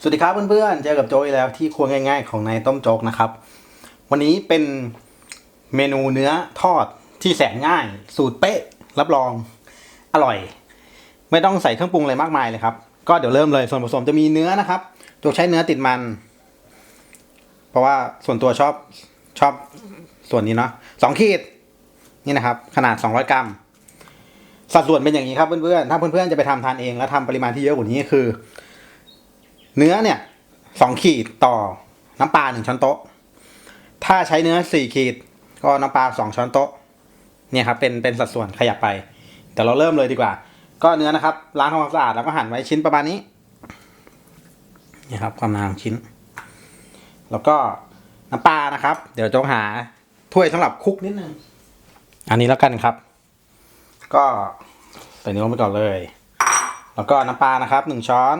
สวัสดีครับเพื่อนๆ เจอกับโจอีแล้วที่ครัวง่าย ๆ ของนายต้มโจ๊กนะครับ วันนี้เป็นเมนูเนื้อทอดที่แสนง่าย สูตรเป๊ะ รับรอง อร่อย ไม่ต้องใส่เครื่องปรุงอะไรมากมายเลยครับ ก็เดี๋ยวเริ่มเลยส่วนผสมจะมีเนื้อนะครับโจใช้เนื้อติดมัน เพราะว่าส่วนตัวชอบชอบส่วนนี้เนาะสองขีดนี่นะครับ ขนาด 200 กรัม สัดส่วนเป็นอย่างนี้ครับเพื่อนๆถ้าเพื่อนๆจะไปทำทานเองแล้วทำปริมาณที่เยอะกว่านี้คือ เนื้อเนี่ยสองขีดต่อน้ำปลาหนึ่งช้อนโต๊ะ ถ้าใช้เนื้อสี่ขีด ก็น้ำปลาสองช้อนโต๊ะ เนี่ยครับเป็นเป็นสัดส่วนขยับไป แต่เราเริ่มเลยดีกว่า ก็เนื้อนะครับล้างทำความสะอาดแล้วก็หั่นไว้ชิ้นประมาณนี้นี่ครับความหนาของชิ้น แล้วก็น้ำปลานะครับ เดี๋ยวจงหาถ้วยสำหรับคลุกนิดนึง อันนี้แล้วกันครับ ก็ใส่เนื้อลงไปก่อนเลย แล้วก็น้ำปลานะครับหนึ่งช้อน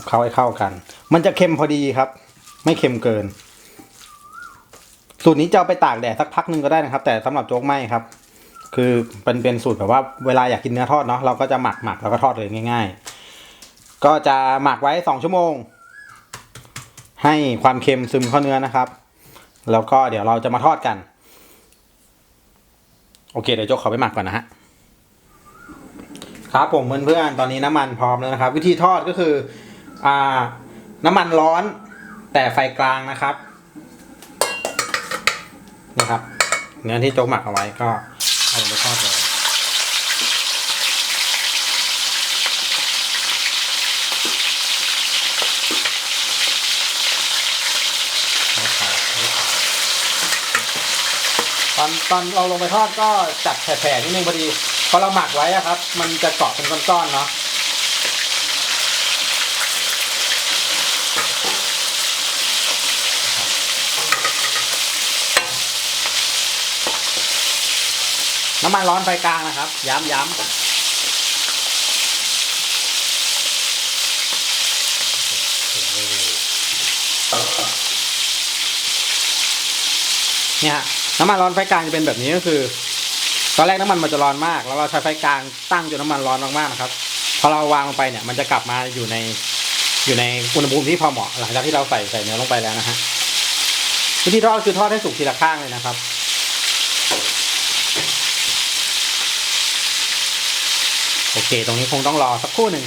ลุกเคล้าให้เข้ากัน มันจะเค็มพอดีครับ ไม่เค็มเกิน สูตรนี้จะเอาไปตากแดดสักพักหนึ่งก็ได้นะครับ แต่สำหรับโจ๊กไม่ครับ คือเป็นเป็นสูตรแบบว่าเวลาอยากกินเนื้อทอดเนาะเราก็จะหมักหมักแล้วก็ทอดเลยง่าย ๆ ก็จะหมักไว้สองชั่วโมง ให้ความเค็มซึมเข้าเนื้อนะครับ แล้วก็เดี๋ยวเราจะมาทอดกัน โอเคเดี๋ยวโจ๊กขอไปหมักก่อนนะฮะครับผมเพื่อนๆตอนนี้น้ำมันพร้อมแล้วนะครับ วิธีทอดก็คือ อ่า น้ำมันร้อน แต่ไฟกลางนะครับนี่ครับเนื้อที่โจ๊กหมักเอาไว้ก็เอาลงไปทอดเลยตอนตอนเราลงไปทอดก็จัดแผ่ๆนิดนึงพอดีพอเราหมักไว้อะครับ มันจะเกาะเป็นก้อนๆเนาะ น้ำมันร้อนไฟกลางนะครับ ย้ำย้ำเนี่ยฮะน้ำมันร้อนไฟกลางจะเป็นแบบนี้ก็คือ ตอนแรกน้ำมันมันจะร้อนมาก แล้วเราใช้ไฟกลางตั้งจนน้ำมันร้อนมากๆนะครับพอเราวางลงไปเนี่ย มันจะกลับมาอยู่ในอยู่ในอุณหภูมิที่พอเหมาะหลังจากที่เราใส่ใส่เนื้อลงไปแล้วนะฮะวิธีทอดคือทอดให้สุกทีละข้างเลยนะครับ โอเค ตรงนี้คงต้องรอสักครู่หนึ่ง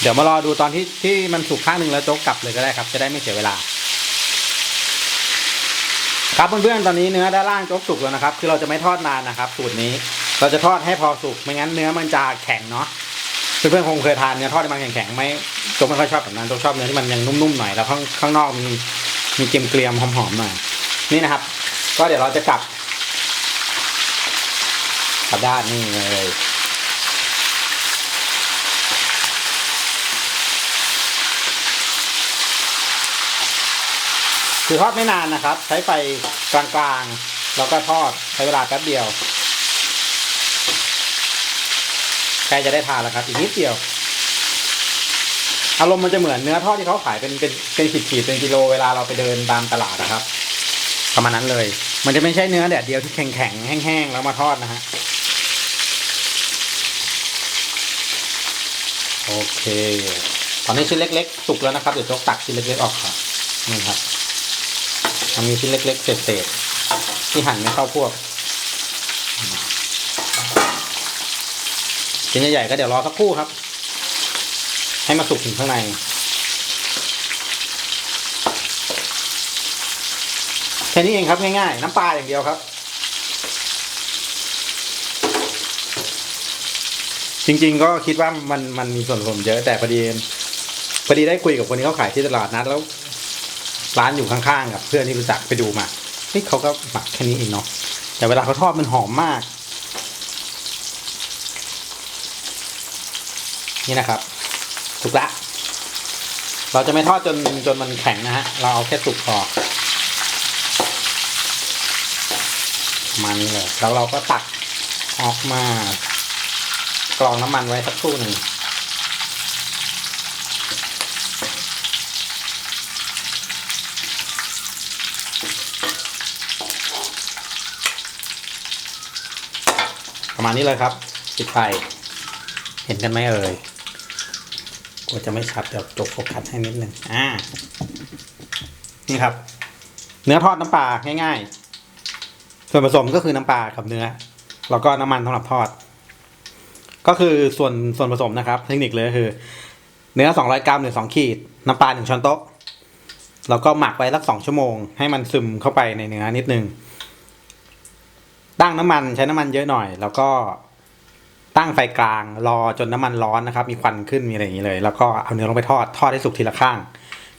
เดี๋ยวมารอดูตอนที่ที่มันสุกข้างหนึ่งแล้วโจ๊กกลับเลยก็ได้ครับ จะได้ไม่เสียเวลา ครับเพื่อนๆตอนนี้เนื้อด้านล่างโจ๊กสุกแล้วนะครับ คือเราจะไม่ทอดนานนะครับ สูตรนี้ เราจะทอดให้พอสุก ไม่งั้นเนื้อมันจะแข็งเนาะ เพื่อนๆคงเคยทานเนื้อทอดที่มันแข็งๆไม่โจ๊กไม่ค่อยชอบแบบนั้นโจ๊กชอบเนื้อที่มันยังนุ่มๆหน่อย แล้วข้างข้างนอกมีมีเกรียมๆหอมๆหน่อย นี่นะครับ ก็เดี๋ยวเราจะกลับ กลับด้านนี่เลยคือทอดไม่นานนะครับ ใช้ไฟกลางๆ แล้วก็ทอดใช้เวลาแป๊บเดียวใกล้จะได้ทานแล้วครับ อีกนิดเดียวอารมณ์มันจะเหมือนเนื้อทอดที่เขาขายเป็นเป็นเป็นขีดๆเป็นกิโลเวลาเราไปเดินตามตลาดนะครับประมาณนั้นเลย มันจะไม่ใช่เนื้อแดดเดียวที่แข็งๆแห้งๆแล้วมาทอดนะฮะ โอเค ตอนนี้ชิ้นเล็กๆสุกแล้วนะครับ เดี๋ยวจกตักชิ้นเล็กๆออกครับนี่ครับมันมีชิ้นเล็กๆเศษๆที่หั่นไม่เข้าพวก ชิ้นใหญ่ๆก็เดี๋ยวรอสักครู่ครับ ให้มาสุกถึงข้างในแค่นี้เองครับง่ายๆ น้ำปลาอย่างเดียวครับ จริง ๆ ก็คิดว่ามันมันมีส่วนผสมเยอะแต่พอดีพอดีได้คุยกับคนที่เขาขายที่ตลาดนัดแล้ว ร้านอยู่ข้างๆกับเพื่อนที่รู้จักไปดูมาเฮ้ยเขาก็หมักแค่นี้เองเนาะแต่เวลาเขาทอดมันหอมมาก นี่นะครับสุกละ เราจะไม่ทอดจนจนมันแข็งนะฮะ เราเอาแค่สุกพอมาณนี้เลยแล้วเราก็ตักออกมา กรองน้ำมันไว้สักครู่หนึ่งประมาณนี้เลยครับปิดไฟเห็นกันไหมเอ่ยกลัวจะไม่ชัดเดี๋ยวจบโฟกัสให้นิดนึงอ่านี่ครับ เนื้อทอดน้ำปลาง่ายๆ ส่วนผสมก็คือน้ำปลากับเนื้อ แล้วก็น้ำมันสำหรับทอด ก็คือส่วนส่วนผสมนะครับ เทคนิคเลยก็คือ เนื้อ 200 กรัมหรือ2ขีด น้ำปลา1ช้อนโต๊ะแล้วก็หมักไว้สักสองชั่วโมง ให้มันซึมเข้าไปในเนื้อนิดนึง ตั้งน้ำมันใช้น้ำมันเยอะหน่อย แล้วก็ตั้งไฟกลางรอจนน้ำมันร้อนนะครับ มีควันขึ้นมีอะไรอย่างนี้เลย แล้วก็เอาเนื้อลงไปทอดทอดให้สุกทีละข้าง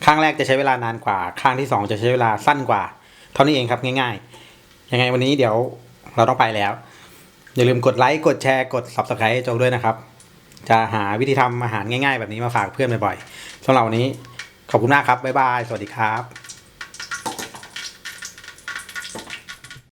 ข้างแรกจะใช้เวลานานกว่า ข้างที่สองจะใช้เวลาสั้นกว่า เท่านี้เองครับง่าย ๆ ยังไงวันนี้เดี๋ยวเราต้องไปแล้ว อย่าลืมกดไลค์กดแชร์กด subscribe ให้โจด้วยนะครับ จะหาวิธีทำอาหารง่ายๆ แบบนี้มาฝากเพื่อนบ่อยๆสำหรับวันนี้ขอบคุณมากครับบ๊ายบายสวัสดีครับ